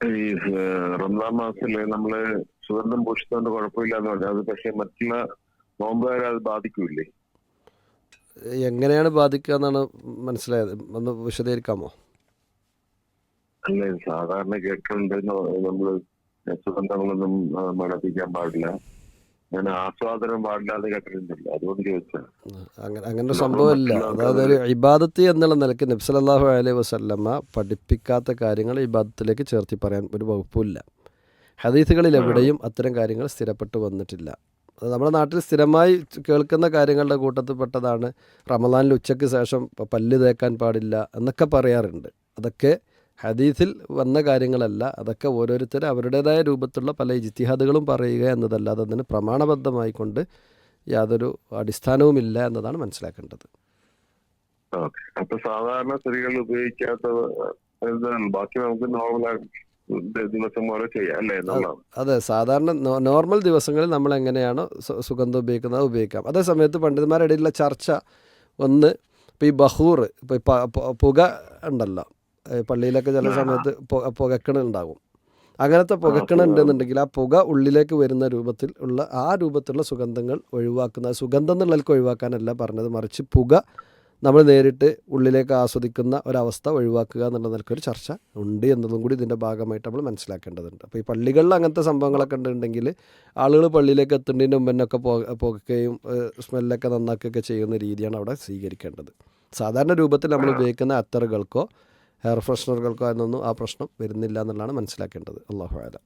ഈ റംസാൻ മാസത്തിൽ നമ്മൾ സുഗന്ധം പൂഷിച്ചതുകൊണ്ട് കുഴപ്പമില്ലാന്ന് പറഞ്ഞു അത് പക്ഷെ മറ്റുള്ള നോമ്പുകാരെ അത് ബാധിക്കൂലേ എങ്ങനെയാണ് ബാധിക്കുക എന്നാണ് മനസ്സിലായത്. ഒന്ന് വിശദീകരിക്കാമോ? അല്ല സാധാരണ കേട്ടിട്ടുണ്ട്. നമ്മൾ സുഗന്ധങ്ങളൊന്നും മണപ്പിക്കാൻ പാടില്ല. അങ്ങനെ ആസ്വാദനം പാടില്ലാതെ കേട്ടിട്ടുണ്ടല്ലോ. അതുകൊണ്ട് ചോദിച്ചാ അങ്ങനെ സംഭവമില്ല അതായത് ഒരു ഇബാദത്ത് എന്നുള്ള നിലയ്ക്ക് നബ്സലല്ലാഹു അലൈഹി വസല്ലമ്മ പഠിപ്പിക്കാത്ത കാര്യങ്ങൾ ഇബാദത്തിലേക്ക് ചേർത്തി പറയാൻ ഒരു വകുപ്പില്ല ഹദീസുകളിൽ എവിടെയും അത്തരം കാര്യങ്ങൾ സ്ഥിരപ്പെട്ടു വന്നിട്ടില്ല. നമ്മുടെ നാട്ടിൽ സ്ഥിരമായി കേൾക്കുന്ന കാര്യങ്ങളുടെ കൂട്ടത്തിൽപ്പെട്ടതാണ് റമദാനിൽ ഉച്ചയ്ക്ക് ശേഷം പല്ല് തേക്കാൻ പാടില്ല എന്നൊക്കെ പറയാറുണ്ട്. അതൊക്കെ ഹദീസിൽ വന്ന കാര്യങ്ങളല്ല. അതൊക്കെ ഓരോരുത്തർ അവരുടേതായ രൂപത്തിലുള്ള പല ഇജ്തിഹാദുകളും പറയുക എന്നതല്ലാതെ അതിന് പ്രമാണബദ്ധമായിക്കൊണ്ട് യാതൊരു അടിസ്ഥാനവുമില്ല എന്നതാണ് മനസ്സിലാക്കേണ്ടത്. അപ്പൊ സാധാരണ സ്ത്രീകൾ ഉപയോഗിക്കാത്ത ബാക്കി നമുക്ക് നോർമൽ ദിവസം പോലെ ചെയ്യാം അല്ലേ? അതെ. സാധാരണ നോർമൽ ദിവസങ്ങളിൽ നമ്മൾ എങ്ങനെയാണോ സുഗന്ധം ഉപയോഗിക്കുന്നത് ഉപയോഗിക്കാം. അതേ സമയത്ത് പണ്ഡിതന്മാരുടെ ഇടയിലുള്ള ചർച്ച ഒന്ന് ഇപ്പോൾ ഈ ബഹൂർ ഇപ്പോൾ ഈ പ- പ- പുക ഉണ്ടല്ലോ. പള്ളിയിലൊക്കെ ചില സമയത്ത് പുകക്കിണുണ്ടാകും അങ്ങനത്തെ പുകക്കിണുണ്ടെന്നുണ്ടെങ്കിൽ ആ പുക ഉള്ളിലേക്ക് വരുന്ന രൂപത്തിൽ ഉള്ള ആ രൂപത്തിലുള്ള സുഗന്ധങ്ങൾ ഒഴിവാക്കുന്ന സുഗന്ധം എന്നുള്ളവർക്ക് ഒഴിവാക്കാനല്ല പറഞ്ഞത്. മറിച്ച് പുക നമ്മൾ നേരിട്ട് ഉള്ളിലേക്ക് ആസ്വദിക്കുന്ന ഒരവസ്ഥ ഒഴിവാക്കുക എന്നുള്ള നിലക്കൊരു ചർച്ച ഉണ്ട് എന്നതും കൂടി ഇതിന്റെ ഭാഗമായിട്ട് നമ്മൾ മനസ്സിലാക്കേണ്ടതുണ്ട്. അപ്പോൾ ഈ പള്ളികളിൽ അങ്ങനത്തെ സംഭവങ്ങളൊക്കെ ഉണ്ടെങ്കിൽ ആളുകൾ പള്ളിയിലേക്ക് എത്തുന്നതിന് മുമ്പെന്നൊക്കെ പോകുകയും സ്മെല്ലൊക്കെ നന്നാക്കുകയൊക്കെ ചെയ്യുന്ന രീതിയാണ് അവിടെ സ്വീകരിക്കേണ്ടത്. സാധാരണ രൂപത്തിൽ നമ്മൾ ഉപയോഗിക്കുന്ന അത്തറുകൾക്കോ ഹെയർ ഫ്രഷ്നറുകൾക്കോ എന്നൊന്നും ആ പ്രശ്നം വരുന്നില്ല എന്നുള്ളതാണ് മനസ്സിലാക്കേണ്ടത്. അള്ളാഹു ആലം